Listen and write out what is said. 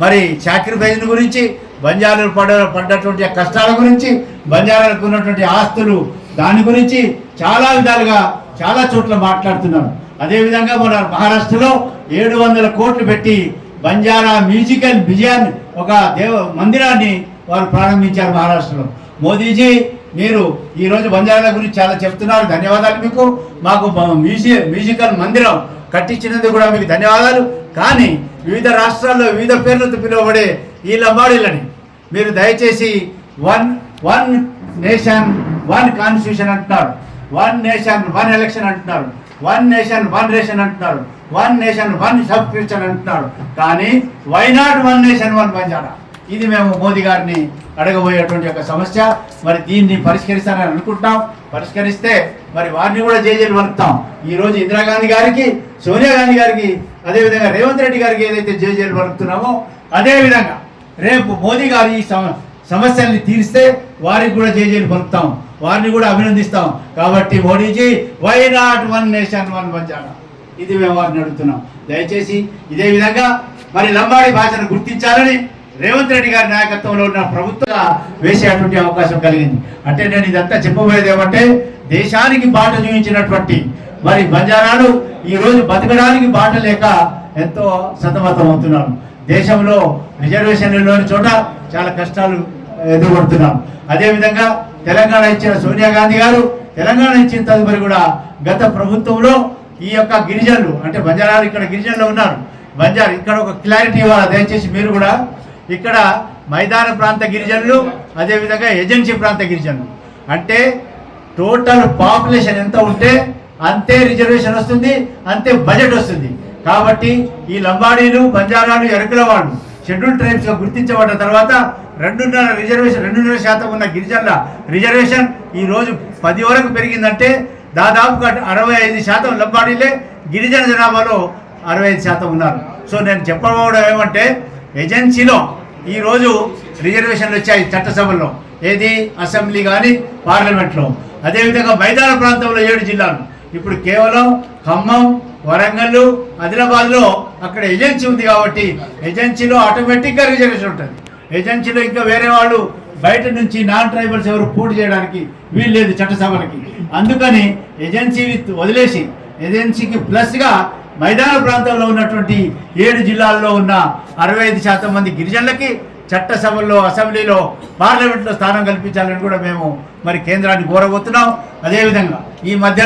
మరి సాక్రిఫైస్ గురించి బంజారాలు పడ పడ్డటువంటి కష్టాల గురించి బంజారాలకు ఉన్నటువంటి ఆస్తులు దాని గురించి చాలా విధాలుగా చాలా చోట్ల మాట్లాడుతున్నాను అదేవిధంగా మన మహారాష్ట్రలో ఏడు వందల కోట్లు పెట్టి బంజారా మ్యూజికల్ బిజియాన్ ఒక దేవ మందిరాన్ని వారు ప్రారంభించారు మహారాష్ట్రలో. మోదీజీ మీరు ఈరోజు బంజారాల గురించి చాలా చెప్తున్నారు. ధన్యవాదాలు మీకు. మాకు మ్యూజియం మ్యూజికల్ మందిరం కట్టించినందుకు కూడా మీకు ధన్యవాదాలు. కానీ వివిధ రాష్ట్రాల్లో వివిధ పేర్లతో పిలువబడే ఈ లంబాడీలని మీరు దయచేసి one one nation one constitution అంటున్నారు. వన్ నేషన్ వన్ ఎలక్షన్ అంటున్నారు. వన్ నేషన్ వన్ రేషన్ అంటున్నారు. వన్ నేషన్ వన్ సబ్స్క్రిప్షన్ అంటున్నారు. కానీ why not one nation one Banjara ఇది మేము మోదీ గారిని అడగబోయేటువంటి ఒక సమస్య. మరి దీన్ని పరిష్కరిస్తారని అనుకుంటున్నాం. పరిష్కరిస్తే మరి వారిని కూడా జైజేలు వలుపుతాం. ఈరోజు ఇందిరాగాంధీ గారికి సోనియా గాంధీ గారికి అదేవిధంగా రేవంత్ రెడ్డి గారికి ఏదైతే జైజేలు వలుపుతున్నామో అదేవిధంగా రేపు మోదీ గారు ఈ సమ సమస్యల్ని తీరిస్తే వారికి కూడా జైజేలు పలుకుతాం వారిని కూడా అభినందిస్తాం. కాబట్టి Modiji why not one nation one Banjara ఇది మేము వారిని అడుగుతున్నాం. దయచేసి ఇదే విధంగా మరి లంబాడి భాషను గుర్తించాలని రేవంత్ రెడ్డి గారి నాయకత్వంలో ఉన్న ప్రభుత్వం వేసేటువంటి అవకాశం కలిగింది. అంటే నేను ఇదంతా చెప్పబోయేది ఏమంటే దేశానికి బాట చూపించినటువంటి మరి బంజారాలు ఈ రోజు బతకడానికి బాట లేక ఎంతో సతమతం అవుతున్నాను దేశంలో రిజర్వేషన్లలోని చోట చాలా కష్టాలు ఎదురుపడుతున్నాను అదేవిధంగా తెలంగాణ ఇచ్చిన సోనియా గాంధీ గారు తెలంగాణ ఇచ్చిన తదుపరి కూడా గత ప్రభుత్వంలో ఈ యొక్క గిరిజనులు అంటే బంజారాలు ఇక్కడ గిరిజనులు ఉన్నారు. బంజారు ఇక్కడ ఒక క్లారిటీ ఇవ్వాలి? దయచేసి మీరు కూడా ఇక్కడ మైదాన ప్రాంత గిరిజనులు అదేవిధంగా ఏజెన్సీ ప్రాంత గిరిజనులు. అంటే టోటల్ పాపులేషన్ ఎంత ఉంటే అంతే రిజర్వేషన్ వస్తుంది అంతే బడ్జెట్ వస్తుంది. కాబట్టి ఈ లంబాడీలు బంజారాలు ఎరుకుల వాళ్ళు షెడ్యూల్ ట్రైబ్స్గా గుర్తించబడ్డ తర్వాత రెండున్నర రిజర్వేషన్ రెండున్నర శాతం ఉన్న గిరిజనుల రిజర్వేషన్ ఈరోజు పది వరకు పెరిగిందంటే దాదాపుగా అరవై ఐదు శాతం లంబాడీలే గిరిజన జనాభాలో అరవై ఐదు శాతం ఉన్నారు. సో నేను చెప్పబోవడం ఏమంటే ఏజెన్సీలో ఈరోజు రిజర్వేషన్లు వచ్చాయి చట్టసభల్లో ఏది? అసెంబ్లీ కానీ పార్లమెంట్లో. అదేవిధంగా మైదాన ప్రాంతంలో ఏడు జిల్లాలు. ఇప్పుడు కేవలం ఖమ్మం వరంగల్ ఆదిలాబాద్లో అక్కడ ఏజెన్సీ ఉంది కాబట్టి ఏజెన్సీలో ఆటోమేటిక్గా రిజర్వేషన్ ఉంటుంది. ఏజెన్సీలో ఇంకా వేరే వాళ్ళు బయట నుంచి నాన్ ట్రైబల్స్ ఎవరు పోటీ చేయడానికి వీలు లేదు చట్టసభలకి. అందుకని ఏజెన్సీ వదిలేసి ఏజెన్సీకి ప్లస్గా మైదాన ప్రాంతంలో ఉన్నటువంటి ఏడు జిల్లాల్లో ఉన్న అరవై ఐదు శాతం మంది గిరిజనులకి చట్టసభల్లో అసెంబ్లీలో పార్లమెంట్లో స్థానం కల్పించాలని కూడా మేము మరి కేంద్రాన్ని కోరబోతున్నాం. అదేవిధంగా ఈ మధ్య